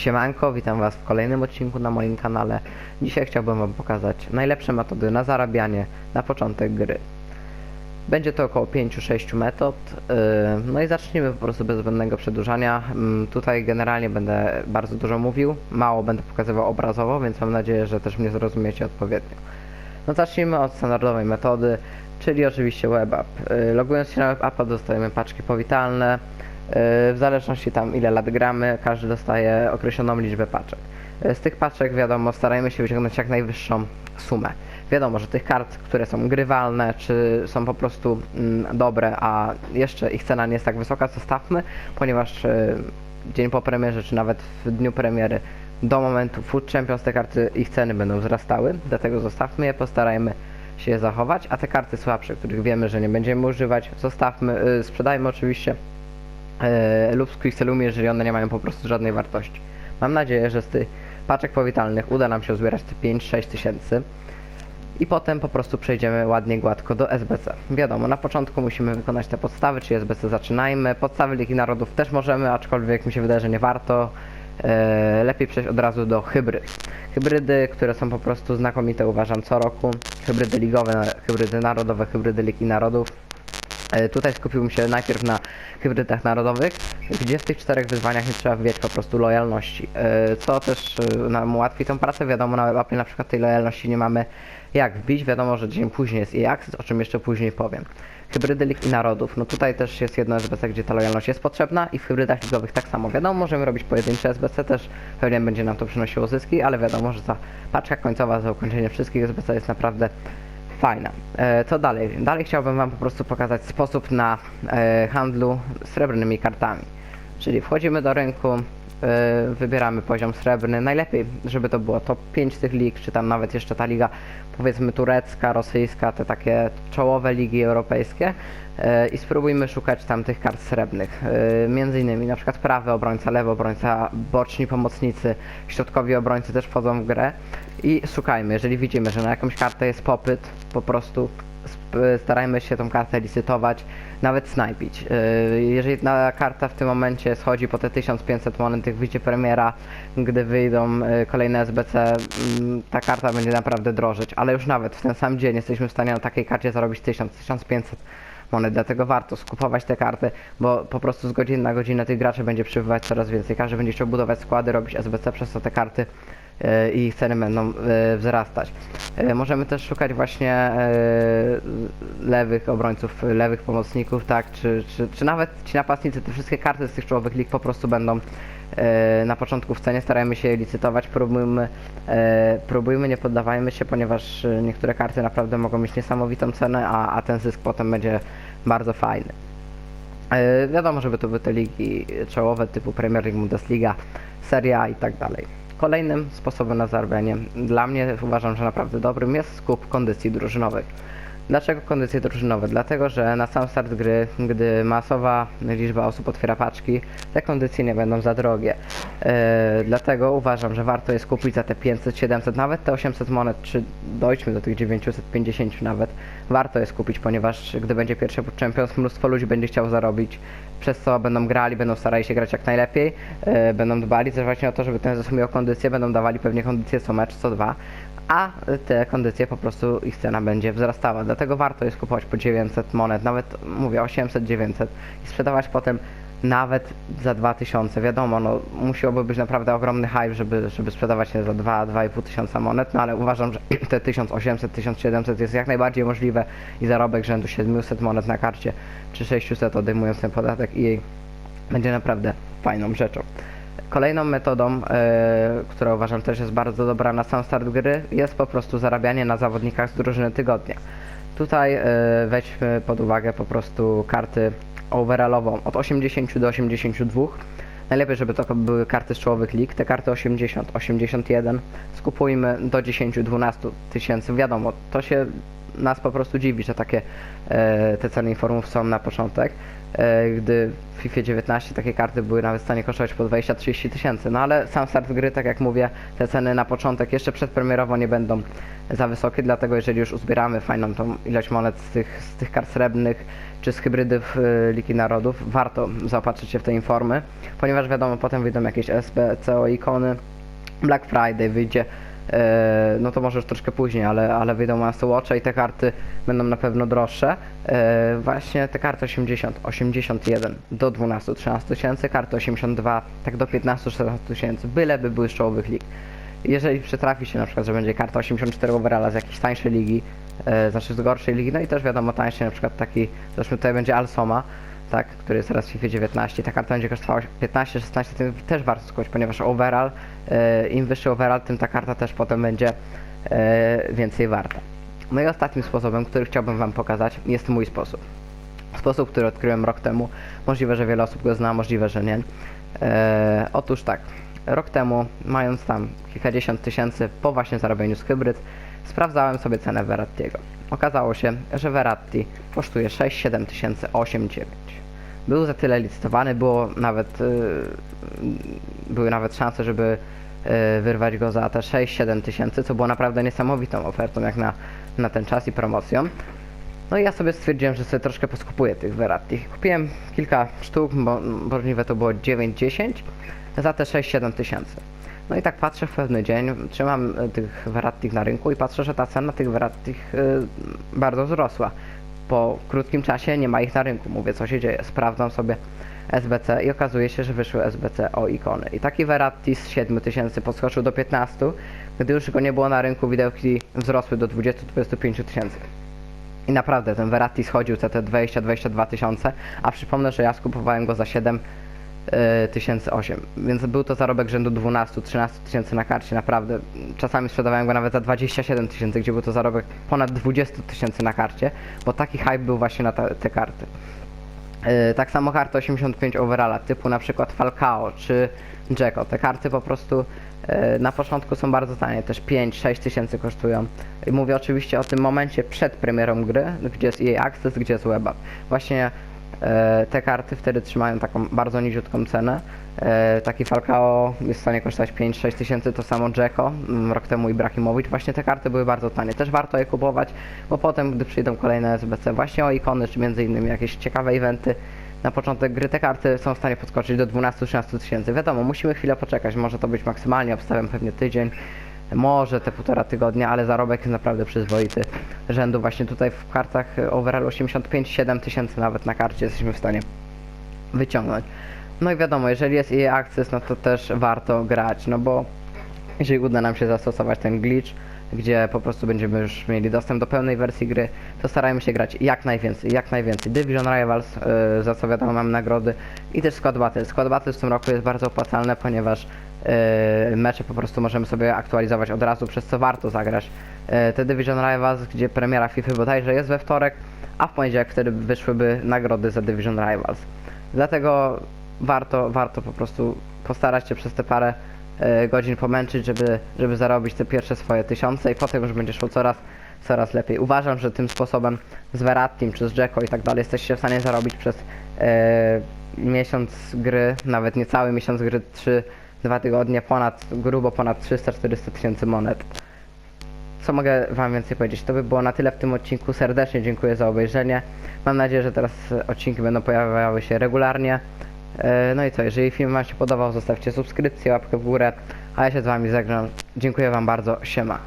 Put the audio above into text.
Siemanko, witam Was w kolejnym odcinku na moim kanale. Dzisiaj chciałbym Wam pokazać najlepsze metody na zarabianie na początek gry. Będzie to około 5-6 metod. yy, No i zacznijmy po prostu bez zbędnego przedłużania. Mm, Tutaj generalnie będę bardzo dużo mówił, mało będę pokazywał obrazowo, więc mam nadzieję, że też mnie zrozumiecie odpowiednio. No zacznijmy od standardowej metody, czyli oczywiście WebApp. Yy, Logując się na WebAppa dostajemy paczki powitalne. W zależności tam ile lat gramy, każdy dostaje określoną liczbę paczek. Yy, Z tych paczek wiadomo starajmy się wyciągnąć jak najwyższą sumę. Wiadomo, że tych kart, które są grywalne, czy są po prostu mm, dobre, a jeszcze ich cena nie jest tak wysoka, zostawmy, ponieważ yy, dzień po premierze, czy nawet w dniu premiery do momentu Food Champions te karty, ich ceny będą wzrastały, dlatego zostawmy je, postarajmy się je zachować, a te karty słabsze, których wiemy, że nie będziemy używać, zostawmy, yy, sprzedajmy oczywiście yy, lub z Quixelumi, jeżeli one nie mają po prostu żadnej wartości. Mam nadzieję, że z tych paczek powitalnych uda nam się uzbierać te 5-6 tysięcy i potem po prostu przejdziemy ładnie, gładko do SBC. Wiadomo, na początku musimy wykonać te podstawy, czyli SBC zaczynajmy. Podstawy Ligi Narodów też możemy, aczkolwiek mi się wydaje, że nie warto. Eee, lepiej przejść od razu do hybryd. Hybrydy, które są po prostu znakomite uważam co roku. Hybrydy ligowe, hybrydy narodowe, hybrydy Ligi Narodów. E, Tutaj skupiłbym się najpierw na hybrydach narodowych, gdzie w tych czterech wyzwaniach nie trzeba wbijać po prostu lojalności, e, co też e, nam ułatwi tą pracę. Wiadomo, na WebAppie na przykład tej lojalności nie mamy jak wbić, wiadomo, że dzień później jest EA Access, o czym jeszcze później powiem. Hybrydy lig i narodów, no tutaj też jest jedno SBC, gdzie ta lojalność jest potrzebna i w hybrydach ligowych tak samo. Wiadomo, możemy robić pojedyncze SBC, też pewnie będzie nam to przynosiło zyski, ale wiadomo, że ta paczka końcowa za ukończenie wszystkich SBC jest naprawdę fajna. E, co dalej? Dalej chciałbym Wam po prostu pokazać sposób na e, handlu srebrnymi kartami. Czyli wchodzimy do rynku, e, wybieramy poziom srebrny. Najlepiej, żeby to było top 5 tych lig, czy tam nawet jeszcze ta liga, powiedzmy turecka, rosyjska, te takie czołowe ligi europejskie i spróbujmy szukać tam tych kart srebrnych. Między innymi na przykład prawy obrońca, lewy obrońca, boczni pomocnicy, środkowi obrońcy też wchodzą w grę i szukajmy. Jeżeli widzimy, że na jakąś kartę jest popyt, po prostu starajmy się tą kartę licytować, nawet snajpić. Yy, Jeżeli na karta w tym momencie schodzi po te 1500 monet, jak wyjdzie premiera, gdy wyjdą yy, kolejne SBC, mm, ta karta będzie naprawdę drożeć, ale już nawet w ten sam dzień jesteśmy w stanie na takiej karcie zarobić 1000-1500 monet, dlatego warto skupować te karty, bo po prostu z godziny na godzinę tych graczy będzie przybywać coraz więcej. Każdy będzie chciał budować składy, robić SBC, przez to te karty i ich ceny będą e, wzrastać. E, Możemy też szukać właśnie e, lewych obrońców, lewych pomocników, tak, czy, czy, czy nawet ci napastnicy, te wszystkie karty z tych czołowych lig po prostu będą e, na początku w cenie, starajmy się licytować, próbujmy, e, próbujmy, nie poddawajmy się, ponieważ e, niektóre karty naprawdę mogą mieć niesamowitą cenę, a, a ten zysk potem będzie bardzo fajny. E, wiadomo, żeby to były te ligi czołowe typu Premier League, Bundesliga, Serie A i tak dalej. Kolejnym sposobem na zarabianie, dla mnie uważam, że naprawdę dobrym jest skup kondycji drużynowych. Dlaczego kondycje drużynowe? Dlatego, że na sam start gry, gdy masowa liczba osób otwiera paczki, te kondycje nie będą za drogie. E, dlatego uważam, że warto jest kupić za te 500, 700, nawet te 800 monet, czy dojdźmy do tych 950 nawet. Warto jest kupić, ponieważ gdy będzie pierwszy Champions, mnóstwo ludzi będzie chciał zarobić, przez co będą grali, będą starali się grać jak najlepiej, e, będą dbali też właśnie o to, żeby ten zespół miał kondycję, będą dawali pewnie kondycję co mecz, co dwa, a te kondycje po prostu ich cena będzie wzrastała. Dlatego warto jest kupować po 900 monet, nawet mówię 800, 900 i sprzedawać potem nawet za 2000. Wiadomo, no musiałby być naprawdę ogromny hype, żeby, żeby sprzedawać je za 2, 2,5 tysiąca monet, no ale uważam, że te 1800, 1700 jest jak najbardziej możliwe i zarobek rzędu 700 monet na karcie czy 600 odejmując ten podatek i będzie naprawdę fajną rzeczą. Kolejną metodą, e, która uważam też jest bardzo dobra na sam start gry, jest po prostu zarabianie na zawodnikach z drużyny tygodnia. Tutaj e, weźmy pod uwagę po prostu karty overallową od 80 do 82. Najlepiej, żeby to były karty z czołowych lig, te karty 80, 81 skupujmy do 10-12 tysięcy. Wiadomo, to się nas po prostu dziwi, że takie e, te ceny informów są na początek. E, gdy w FIFA 19 takie karty były nawet w stanie kosztować po 20-30 tysięcy. No ale sam start gry, tak jak mówię, te ceny na początek jeszcze przedpremierowo nie będą za wysokie, dlatego jeżeli już uzbieramy fajną tą ilość monet z tych, z tych kart srebrnych, czy z hybrydów y, Ligi Narodów, warto zaopatrzyć się w te informy, ponieważ wiadomo, potem wyjdą jakieś SBCO ikony, Black Friday wyjdzie, no to może już troszkę później, ale, ale wyjdą Master Watche i te karty będą na pewno droższe. E, właśnie te karty 80, 81 do 12-13 tysięcy, karty 82 tak do 15-16 tysięcy, byleby były z czołowych lig. Jeżeli przytrafi się na przykład, że będzie karta 84 overalla z jakiejś tańszej ligi, e, znaczy z gorszej ligi, no i też wiadomo tańszej, na przykład taki, zresztą tutaj będzie Alsoma, tak, który jest teraz w FIFA 19, ta karta będzie kosztowała 15-16, to też warto skupić, ponieważ overall, e, im wyższy overall, tym ta karta też potem będzie e, więcej warta. No i ostatnim sposobem, który chciałbym Wam pokazać, jest mój sposób. Sposób, który odkryłem rok temu. Możliwe, że wiele osób go zna, możliwe, że nie. E, otóż tak, rok temu, mając tam kilkadziesiąt tysięcy po właśnie zarobieniu z hybryd, sprawdzałem sobie cenę Verrattiego. Okazało się, że Verratti kosztuje 6, 7 tysięcy, 8, 9. Był za tyle licytowany, było nawet, y, były nawet szanse, żeby y, wyrwać go za te 6-7 tysięcy, co było naprawdę niesamowitą ofertą jak na, na ten czas i promocją. No i ja sobie stwierdziłem, że sobie troszkę poskupuję tych Verratti. Kupiłem kilka sztuk, bo możliwe to było 9-10 za te 6-7 tysięcy. No i tak patrzę w pewny dzień, trzymam y, tych Verratti na rynku i patrzę, że ta cena tych Verratti y, bardzo wzrosła. Po krótkim czasie nie ma ich na rynku. Mówię, co się dzieje. Sprawdzam sobie SBC i okazuje się, że wyszły SBC o ikony. I taki Verratti z 7000 podskoczył do 15, gdy już go nie było na rynku, widełki wzrosły do 20-25 tysięcy. I naprawdę ten Verratti schodził za te 20-22 tysiące, a przypomnę, że ja skupowałem go za 7 e, tysięcy 8, więc był to zarobek rzędu 12-13 tysięcy na karcie, naprawdę. Czasami sprzedawałem go nawet za 27 tysięcy, gdzie był to zarobek ponad 20 tysięcy na karcie, bo taki hype był właśnie na te, karty. E, Tak samo karty 85 overalla, typu na przykład Falcao czy Jacko. Te karty po prostu e, na początku są bardzo tanie, też 5-6 tysięcy kosztują. I mówię oczywiście o tym momencie przed premierą gry, gdzie jest EA Access, gdzie jest WebApp. Właśnie te karty wtedy trzymają taką bardzo niziutką cenę. E, taki Falcao jest w stanie kosztować 5-6 tysięcy, to samo Jacko, mm, rok temu Ibrahimowicz. Właśnie te karty były bardzo tanie. Też warto je kupować, bo potem, gdy przyjdą kolejne SBC, właśnie o ikony, czy między innymi jakieś ciekawe eventy, na początek gry te karty są w stanie podskoczyć do 12-13 tysięcy. Wiadomo, musimy chwilę poczekać, może to być maksymalnie, obstawiam pewnie tydzień, może te półtora tygodnia, ale zarobek jest naprawdę przyzwoity. Rzędu właśnie tutaj w kartach overall 85-7 tysięcy nawet na karcie jesteśmy w stanie wyciągnąć. No i wiadomo, jeżeli jest EA Access, no to też warto grać, no bo jeżeli uda nam się zastosować ten glitch, gdzie po prostu będziemy już mieli dostęp do pełnej wersji gry, to starajmy się grać jak najwięcej, jak najwięcej. Division Rivals, yy, za co wiadomo mamy nagrody i też Squad Battle. Squad Battle w tym roku jest bardzo opłacalne, ponieważ yy, mecze po prostu możemy sobie aktualizować od razu, przez co warto zagrać. Yy, te Division Rivals, gdzie premiera FIFA bodajże jest we wtorek, a w poniedziałek wtedy wyszłyby nagrody za Division Rivals. Dlatego warto, warto po prostu postarać się przez te parę e, godzin pomęczyć, żeby, żeby zarobić te pierwsze swoje tysiące i potem już będzie szło coraz, coraz lepiej. Uważam, że tym sposobem z Verattim czy z Jacko i tak dalej jesteście w stanie zarobić przez e, miesiąc gry, nawet niecały miesiąc gry, 3 dwa tygodnie, ponad, grubo ponad 300-400 tysięcy monet. Co mogę Wam więcej powiedzieć? To by było na tyle w tym odcinku. Serdecznie dziękuję za obejrzenie. Mam nadzieję, że teraz odcinki będą pojawiały się regularnie. E, No i co, jeżeli film Wam się podobał, zostawcie subskrypcję, łapkę w górę, a ja się z Wami żegnam. Dziękuję Wam bardzo, siema.